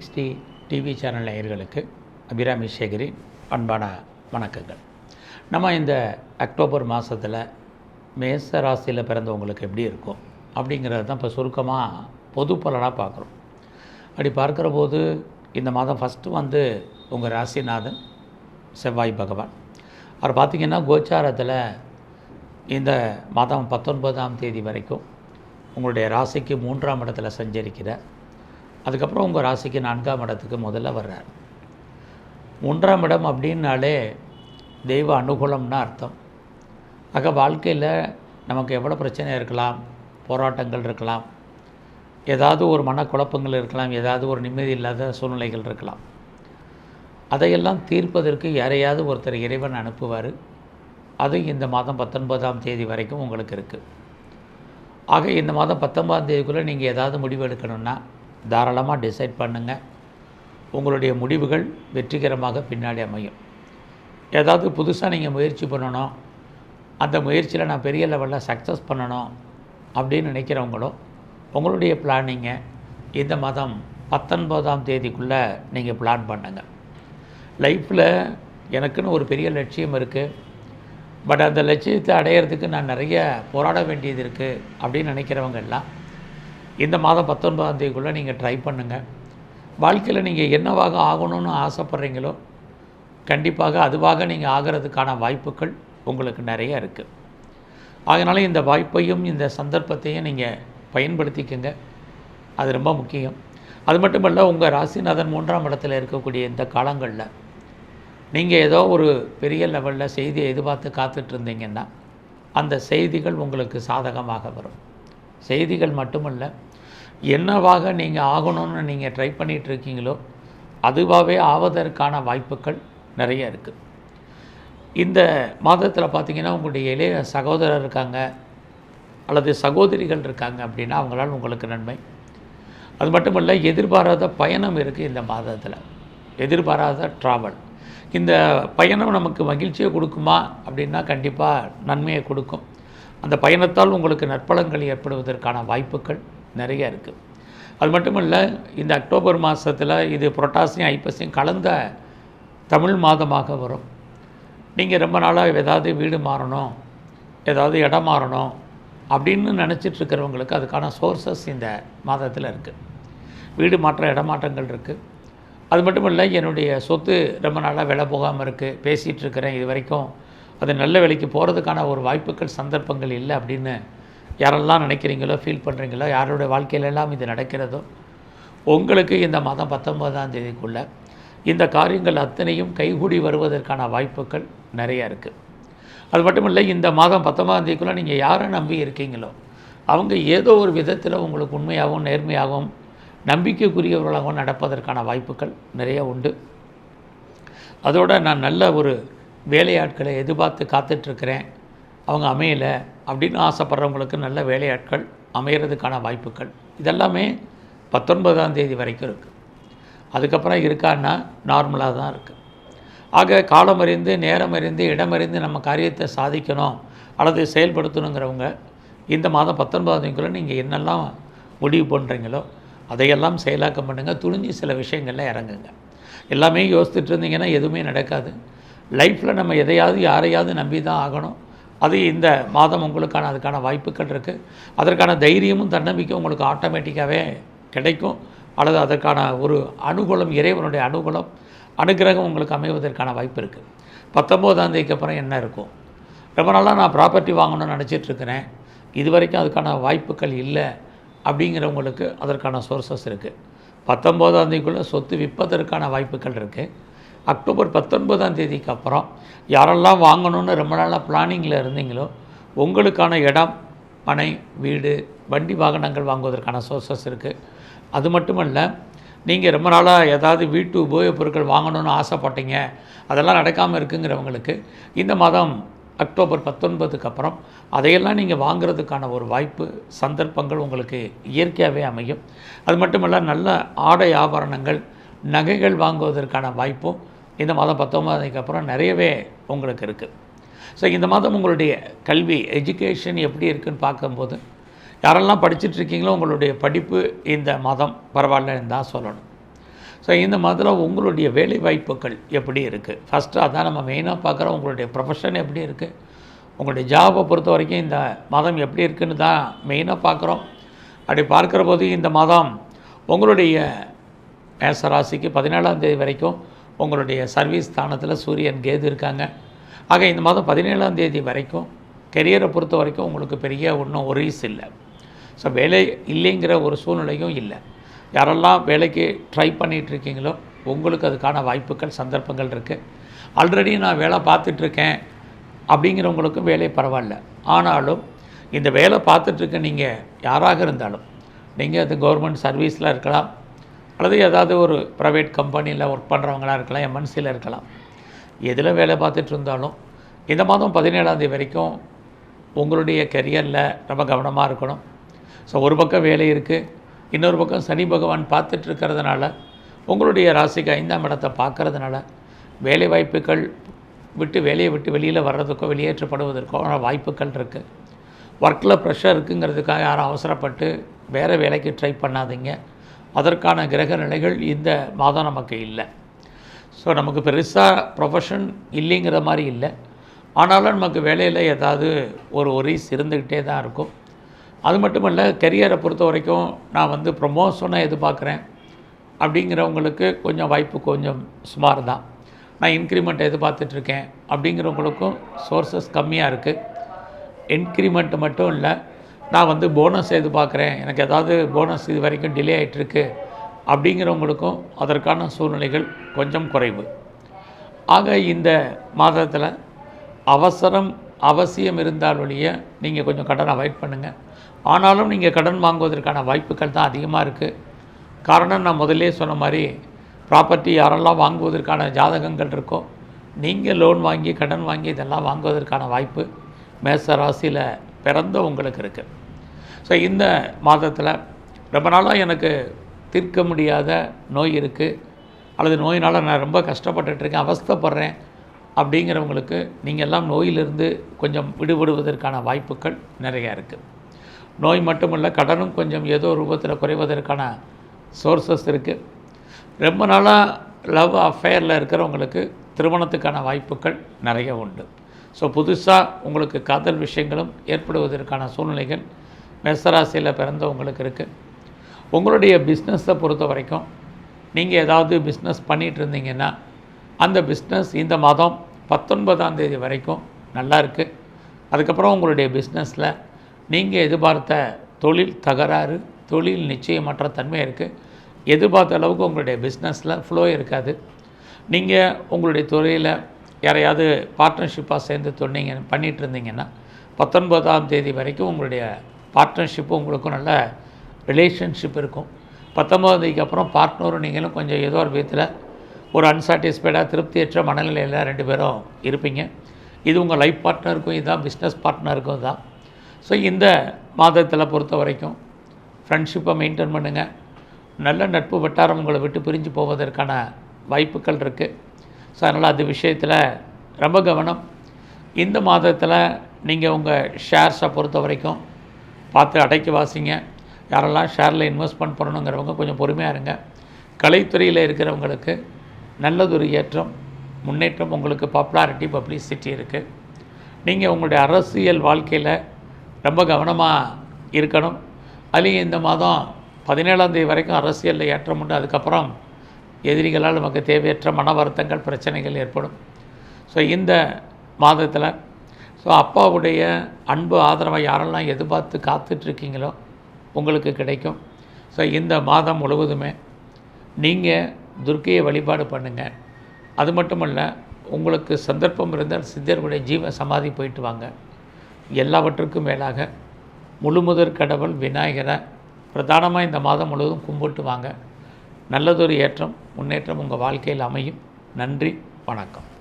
Sixty TV channel நேயர்களுக்கு அபிராமி சேகரின் அன்பான வணக்கங்கள். நம்ம இந்த அக்டோபர் மாதத்தில் மேச ராசியில் பிறந்தவங்களுக்கு எப்படி இருக்கும்? அப்படிங்கிறது தான் இப்போ சுருக்கமாக பொது பலனாக பார்க்குறோம். அப்படி பார்க்குற போது இந்த மாதம் ஃபஸ்ட்டு வந்து உங்கள் ராசிநாதன் செவ்வாய் பகவான். அவர் பார்த்திங்கன்னா கோச்சாரத்தில் இந்த மாதம் பத்தொன்பதாம் தேதி வரைக்கும் உங்களுடைய ராசிக்கு மூன்றாம் இடத்துல சஞ்சரிக்கிற அதுக்கப்புறம் உங்கள் ராசிக்கு நான்காம் இடத்துக்கு முதல்ல வர்றார். மூன்றாம் இடம் அப்படின்னாலே தெய்வ அனுகூலம்னு அர்த்தம். ஆக வாழ்க்கையில் நமக்கு எவ்வளோ பிரச்சனை இருக்கலாம் போராட்டங்கள் இருக்கலாம் ஏதாவது ஒரு மனக்குழப்பங்கள் இருக்கலாம் ஏதாவது ஒரு நிம்மதி இல்லாத சூழ்நிலைகள் இருக்கலாம். அதையெல்லாம் தீர்ப்பதற்கு யாரையாவது ஒருத்தர் இறைவன் அனுப்புவார். அது இந்த மாதம் பத்தொன்பதாம் தேதி வரைக்கும் உங்களுக்கு இருக்குது ஆக இந்த மாதம் பத்தொன்பதாம் தேதிக்குள்ளே நீங்கள் ஏதாவது முடிவு எடுக்கணும்னா தாராளமாக டிசைட் பண்ணுங்கள் உங்களுடைய முடிவுகள் வெற்றிகரமாக பின்னாடி அமையும். ஏதாவது புதுசாக நீங்கள் முயற்சி பண்ணணும். அந்த முயற்சியில் நான் பெரிய லெவலில் சக்ஸஸ் பண்ணணும் அப்படின்னு நினைக்கிறவங்களும் உங்களுடைய பிளானிங்கை இந்த மாதம் பத்தொன்பதாம் தேதிக்குள்ளே நீங்கள் பிளான் பண்ணுங்கள் லைஃப்பில் எனக்குன்னு ஒரு பெரிய லட்சியம் இருக்குது பட் அந்த லட்சியத்தை அடையிறதுக்கு நான் நிறைய போராட வேண்டியது இருக்குது அப்படின்னு நினைக்கிறவங்க எல்லாம் இந்த மாதம் பத்தொன்பதாம் தேதிக்குள்ளே நீங்கள் ட்ரை பண்ணுங்கள் வாழ்க்கையில் நீங்கள் என்னவாக ஆகணும்னு ஆசைப்பட்றீங்களோ கண்டிப்பாக அதுவாக நீங்கள் ஆகிறதுக்கான வாய்ப்புகள் உங்களுக்கு நிறைய இருக்குது அதனால் இந்த வாய்ப்பையும் இந்த சந்தர்ப்பத்தையும் நீங்கள் பயன்படுத்திக்கங்க. அது ரொம்ப முக்கியம். அது மட்டுமல்ல உங்கள் ராசிநாதன் மூன்றாம் இடத்துல இருக்கக்கூடிய இந்த காலங்களில் நீங்கள் ஏதோ ஒரு பெரிய லெவலில் செய்தியை எதிர்பார்த்து காத்துட்டு இருந்தீங்கன்னா அந்த செய்திகள் உங்களுக்கு சாதகமாக வரும். செய்திகள் மட்டுமல்ல என்னவாக நீங்கள் ஆகணும்னு நீங்கள் ட்ரை பண்ணிகிட்டு இருக்கீங்களோ அதுவாகவே ஆவதற்கான வாய்ப்புகள் நிறைய இருக்குது இந்த மாதத்தில் பார்த்தீங்கன்னா உங்களுடைய இளைய சகோதரர் இருக்காங்க அல்லது சகோதரிகள் இருக்காங்க அப்படின்னா அவங்களால் உங்களுக்கு நன்மை. அது மட்டுமல்ல எதிர்பாராத பயணம் இருக்குது இந்த மாதத்தில். எதிர்பாராத ட்ராவல் இந்த பயணம் நமக்கு மகிழ்ச்சியை கொடுக்குமா அப்படின்னா கண்டிப்பாக நன்மையை கொடுக்கும். அந்த பயணத்தால் உங்களுக்கு நற்பலங்கள் ஏற்படுவதற்கான வாய்ப்புகள் நிறைய இருக்குது அது மட்டுமல்ல இந்த அக்டோபர் மாதத்தில் இது புரட்டாசியும் ஐப்பசியும் கலந்த தமிழ் மாதமாக வரும். நீங்கள் ரொம்ப நாளாக ஏதாவது வீடு மாறணும் ஏதாவது இடம் மாறணும் அப்படின்னு நினச்சிட்ருக்கிறவங்களுக்கு அதுக்கான சோர்சஸ் இந்த மாதத்தில் இருக்குது வீடு மாற்ற இடமாற்றங்கள் இருக்குது அது மட்டும் இல்லை என்னுடைய சொத்து ரொம்ப நாளாக விலை போகாமல் இருக்குது பேசிகிட்ருக்கிறேன் இது வரைக்கும். அது நல்ல விலைக்கு போகிறதுக்கான ஒரு வாய்ப்புகள் சந்தர்ப்பங்கள் இல்லை அப்படின்னு யாரெல்லாம் நினைக்கிறீங்களோ ஃபீல் பண்ணுறீங்களோ யாரோட வாழ்க்கையிலெல்லாம் இது நடக்கிறதோ உங்களுக்கு இந்த மாதம் பத்தொன்பதாம் தேதிக்குள்ளே இந்த காரியங்கள் அத்தனையும் கைகூடி வருவதற்கான வாய்ப்புகள் நிறையா இருக்குது அது மட்டும் இல்லை இந்த மாதம் பத்தொன்பதாம் தேதிக்குள்ளே நீங்கள் யாரை நம்பி இருக்கீங்களோ அவங்க ஏதோ ஒரு விதத்தில் உங்களுக்கு உண்மையாகவும் நேர்மையாகவும் நம்பிக்கைக்குரியவர்களாகவும் நடப்பதற்கான வாய்ப்புகள் நிறைய உண்டு. அதோடு நான் நல்ல ஒரு வேலையாட்களை எதிர்பார்த்து காத்துட்ருக்கிறேன் அவங்க அமையலை அப்படின்னு ஆசைப்படுறவங்களுக்கு நல்ல வேலையாட்கள் அமையிறதுக்கான வாய்ப்புகள். இதெல்லாமே பத்தொன்பதாம் தேதி வரைக்கும் இருக்குது அதுக்கப்புறம் இருக்கான்னா நார்மலாக தான் இருக்குது ஆக காலம் அறிந்து நேரம் அறிந்து இடம் அறிந்து நம்ம காரியத்தை சாதிக்கணும் அல்லது செயல்படுத்தணுங்கிறவங்க இந்த மாதம் பத்தொன்பதாம் தேதிக்குள்ளே நீங்கள் என்னெல்லாம் முடிவு பண்ணுறீங்களோ அதையெல்லாம் செயலாக்கம் பண்ணுங்கள் துணிஞ்சு சில விஷயங்களில் இறங்குங்க. எல்லாமே யோசிச்சுட்டு இருந்தீங்கன்னா எதுவுமே நடக்காது. லைஃப்பில் நம்ம எதையாவது யாரையாவது நம்பி தான் ஆகணும். அது இந்த மாதம் உங்களுக்கான அதுக்கான வாய்ப்புகள் இருக்குது அதற்கான தைரியமும் தன்னம்பிக்கை உங்களுக்கு ஆட்டோமேட்டிக்காகவே கிடைக்கும். அல்லது அதற்கான ஒரு அனுகூலம் இறைவனுடைய அனுகூலம் அனுகிரகம் உங்களுக்கு அமைவதற்கான வாய்ப்பு இருக்குது பத்தொம்போதாம் தேதிக்கு அப்புறம் என்ன இருக்கும்? ரொம்ப நாளாக நான் ப்ராப்பர்ட்டி வாங்கணும்னு நினச்சிட்ருக்கிறேன் இது வரைக்கும் அதுக்கான வாய்ப்புகள் இல்லை அப்படிங்கிறவங்களுக்கு அதற்கான சோர்சஸ் இருக்குது பத்தொம்போதாம் தேதிக்குள்ளே சொத்து விற்பதற்கான வாய்ப்புகள் இருக்குது அக்டோபர் பத்தொன்பதாம் தேதிக்கு அப்புறம் யாரெல்லாம் வாங்கணும்னு ரொம்ப நாளாக பிளானிங்கில் இருந்தீங்களோ உங்களுக்கான இடம் பனை வீடு வண்டி வாகனங்கள் வாங்குவதற்கான சோர்சஸ் இருக்குது அது மட்டுமல்ல நீங்கள் ரொம்ப நாளாக ஏதாவது வீட்டு உபயோகப் பொருட்கள் வாங்கணும்னு ஆசைப்பட்டீங்க அதெல்லாம் நடக்காமல் இருக்குங்கிறவங்களுக்கு இந்த மாதம் அக்டோபர் பத்தொன்பதுக்கு அப்புறம் அதையெல்லாம் நீங்கள் வாங்குறதுக்கான ஒரு வாய்ப்பு சந்தர்ப்பங்கள் உங்களுக்கு இயற்கையாகவே அமையும். அது மட்டுமல்ல நல்ல ஆடை ஆபரணங்கள் நகைகள் வாங்குவதற்கான வாய்ப்பும் இந்த மாதம் பத்தொன்பதுக்கு அப்புறம் நிறையவே உங்களுக்கு இருக்குது ஸோ இந்த மாதம் உங்களுடைய கல்வி எஜுகேஷன் எப்படி இருக்குன்னு பார்க்கும்போது யாரெல்லாம் படிச்சுட்டு இருக்கீங்களோ உங்களுடைய படிப்பு இந்த மாதம் பரவாயில்லன்னு தான் சொல்லணும். ஸோ இந்த மாதத்தில் உங்களுடைய வேலை வாய்ப்புகள் எப்படி இருக்குது ஃபஸ்ட்டு அதான் நம்ம மெயினாக பார்க்குறோம் உங்களுடைய ப்ரொஃபஷன் எப்படி இருக்குது உங்களுடைய ஜாபை பொறுத்த வரைக்கும் இந்த மாதம் எப்படி இருக்குன்னு தான் மெயினாக பார்க்குறோம். அப்படி பார்க்குற போது இந்த மாதம் உங்களுடைய மேச ராசிக்கு பதினேழாம் தேதி வரைக்கும் உங்களுடைய சர்வீஸ் ஸ்தானத்தில் சூரியன் கேது இருக்காங்க. ஆக இந்த மாதம் பதினேழாம் தேதி வரைக்கும் கெரியரை பொறுத்த வரைக்கும் உங்களுக்கு பெரிய ஒன்றும் ஒரீஸ் இல்லை. ஸோ வேலை இல்லைங்கிற ஒரு சூழ்நிலையும் இல்லை. யாரெல்லாம் வேலைக்கு ட்ரை பண்ணிகிட்டு இருக்கீங்களோ உங்களுக்கு அதுக்கான வாய்ப்புகள் சந்தர்ப்பங்கள் இருக்குது ஆல்ரெடி நான் வேலை பார்த்துட்ருக்கேன் அப்படிங்கிறவங்களுக்கும் வேலை பரவாயில்ல. ஆனாலும் இந்த வேலை பார்த்துட்ருக்க நீங்கள் யாராக இருந்தாலும் நீங்கள் அது கவர்மெண்ட் சர்வீஸில் இருக்கலாம் அல்லது ஏதாவது ஒரு ப்ரைவேட் கம்பெனியில் ஒர்க் பண்ணுறவங்களா இருக்கலாம் எம்என்சியில் இருக்கலாம். எதில் வேலை பார்த்துட்டு இருந்தாலும் இந்த மாதம் பதினேழாந்தேதி வரைக்கும் உங்களுடைய கெரியரில் ரொம்ப கவனமாக இருக்கணும். ஸோ ஒரு பக்கம் வேலை இருக்குது இன்னொரு பக்கம் சனி பகவான் பார்த்துட்டு இருக்கிறதுனால உங்களுடைய ராசிக்கு ஐந்தாம் இடத்தை பார்க்கறதுனால வேலை வாய்ப்புகள் விட்டு வேலையை விட்டு வெளியில் வர்றதுக்கோ வெளியேற்றப்படுவதற்கோ வாய்ப்புகள் இருக்குது ஒர்க்கில் ப்ரெஷர் இருக்குங்கிறதுக்காக யாரும் அவசரப்பட்டு வேறு வேலைக்கு ட்ரை பண்ணாதீங்க. அதற்கான கிரக நிலைகள் இந்த மாதம் நமக்கு இல்லை. ஸோ நமக்கு பெருசாக ப்ரொஃபஷன் இல்லைங்கிற மாதிரி இல்லை. ஆனாலும் நமக்கு வேலையில் ஏதாவது ஒரு ஒரீஸ் இருந்துக்கிட்டே தான் இருக்கும். அது மட்டும் இல்லை கெரியரை பொறுத்த வரைக்கும் நான் வந்து ப்ரொமோஷனை எதிர்பார்க்குறேன். அப்படிங்கிறவங்களுக்கு கொஞ்சம் வாய்ப்பு கொஞ்சம் சுமார் தான். நான் இன்க்ரிமெண்ட் எதிர்பார்த்துட்ருக்கேன். அப்படிங்கிறவங்களுக்கும் சோர்சஸ் கம்மியாக இருக்குது இன்க்ரிமெண்ட் மட்டும் இல்லை. நான் வந்து போனஸ் எதிர்பார்க்குறேன். எனக்கு ஏதாவது போனஸ் இது வரைக்கும் டிலே ஆகிட்டுருக்கு அப்படிங்கிறவங்களுக்கும் அதற்கான சூழ்நிலைகள் கொஞ்சம் குறைவு. ஆக இந்த மாதத்தில் அவசரம் அவசியம் இருந்தால் நீங்கள் கொஞ்சம் கடன் அவாய்ட் பண்ணுங்கள் ஆனாலும் நீங்கள் கடன் வாங்குவதற்கான வாய்ப்புகள் தான் அதிகமாக இருக்குது காரணம் நான் முதல்ல சொன்ன மாதிரி ப்ராப்பர்ட்டி யாரெல்லாம் வாங்குவதற்கான ஜாதகங்கள் இருக்கோ நீங்கள் லோன் வாங்கி கடன் வாங்கி இதெல்லாம் வாங்குவதற்கான வாய்ப்பு. மேச ராசியில் பிறந்த உங்களுக்கு இருக்குது ஸோ இந்த மாதத்தில் ரொம்ப நாளாக எனக்கு தீர்க்க முடியாத நோய் இருக்குது அல்லது நோயினால் நான் ரொம்ப கஷ்டப்பட்டுட்ருக்கேன் அவஸ்தைப்படுறேன் அப்படிங்கிறவங்களுக்கு நீங்கள் எல்லாம் நோயிலிருந்து கொஞ்சம் விடுபடுவதற்கான வாய்ப்புகள் நிறையா இருக்குது நோய் மட்டுமல்ல கடனும் கொஞ்சம் ஏதோ ரூபத்தில் குறைவதற்கான சோர்சஸ் இருக்குது ரொம்ப நாளாக லவ் அஃபேரில் இருக்கிறவங்களுக்கு திருமணத்துக்கான வாய்ப்புகள் நிறைய உண்டு. ஸோ புதுசாக உங்களுக்கு காதல் விஷயங்களும் ஏற்படுவதற்கான சூழ்நிலைகள் மேசராசியில் பிறந்தவங்களுக்கு இருக்குது உங்களுடைய பிஸ்னஸை பொறுத்த வரைக்கும் நீங்கள் ஏதாவது பிஸ்னஸ் பண்ணிகிட்டு இருந்தீங்கன்னா அந்த பிஸ்னஸ் இந்த மாதம் பத்தொன்பதாம் தேதி வரைக்கும் நல்லா இருக்குது அதுக்கப்புறம் உங்களுடைய பிஸ்னஸில் நீங்கள் எதிர்பார்த்த தொழில் தகராறு தொழில் நிச்சயமற்ற தன்மை இருக்குது எதிர்பார்த்த அளவுக்கு உங்களுடைய பிஸ்னஸில் ஃப்ளோ இருக்காது. நீங்கள் உங்களுடைய துறையில் யாரையாவது பார்ட்னர்ஷிப்பாக சேர்ந்து சொன்னீங்க பண்ணிகிட்டு இருந்தீங்கன்னா பத்தொன்பதாம் தேதி வரைக்கும் உங்களுடைய பார்ட்னர்ஷிப்பு உங்களுக்கும் நல்ல ரிலேஷன்ஷிப் இருக்கும். பத்தொன்பதாம் தேதிக்கு அப்புறம் பார்ட்னரும் நீங்களும் கொஞ்சம் ஏதோ ஒரு விதத்தில் ஒரு அன்சாட்டிஸ்ஃபைடாக திருப்தியற்ற மனநிலையில் ரெண்டு பேரும் இருப்பீங்க. இது உங்கள் லைஃப் பார்ட்னருக்கும் இதுதான் பிஸ்னஸ் பார்ட்னருக்கும் தான் ஸோ இந்த மாதத்தில் பொறுத்த வரைக்கும் ஃப்ரெண்ட்ஷிப்பை மெயின்டைன் பண்ணுங்கள் நல்ல நட்பு வட்டாரம் உங்களை விட்டு பிரிஞ்சு போவதற்கான வாய்ப்புகள் இருக்குது ஸோ அதனால் அது விஷயத்தில் ரொம்ப கவனம். இந்த மாதத்தில் நீங்கள் உங்கள் ஷேர்ஸை பொறுத்த வரைக்கும் பார்த்து அடைக்கி வாசிங்க. யாரெல்லாம் ஷேரில் இன்வெஸ்ட்மெண்ட் பண்ணணுங்கிறவங்க கொஞ்சம் பொறுமையாக இருங்க. கலைத்துறையில் இருக்கிறவங்களுக்கு நல்லதொரு ஏற்றம் முன்னேற்றம் உங்களுக்கு பாப்புலாரிட்டி பப்ளிசிட்டி இருக்குது நீங்கள் உங்களுடைய அரசியல் வாழ்க்கையில் ரொம்ப கவனமாக இருக்கணும். அதுலேயும் இந்த மாதம் பதினேழாந்தேதி வரைக்கும் அரசியலில் ஏற்றம் உண்டு. அதுக்கப்புறம் எதிரிகளால் நமக்கு தேவையற்ற மன வருத்தங்கள் பிரச்சனைகள் ஏற்படும். ஸோ இந்த மாதத்தில் ஸோ அப்பாவுடைய அன்பு ஆதரவை யாரெல்லாம் எதிர்பார்த்து காத்துட்ருக்கீங்களோ உங்களுக்கு கிடைக்கும். ஸோ இந்த மாதம் முழுவதுமே நீங்கள் துர்க்கையை வழிபாடு பண்ணுங்கள் அது மட்டும் இல்லை உங்களுக்கு சந்தர்ப்பம் இருந்தால் சித்தர்களுடைய ஜீவ சமாதி போயிட்டு வாங்க. எல்லாவற்றுக்கும் மேலாக முழுமுதற் கடவுள் விநாயகரை பிரதானமாக இந்த மாதம் முழுவதும் கும்பிட்டு வாங்க. நல்லதொரு ஏற்றம். முன்னேற்றம் உங்கள் வாழ்க்கையில் அமையும். நன்றி வணக்கம்.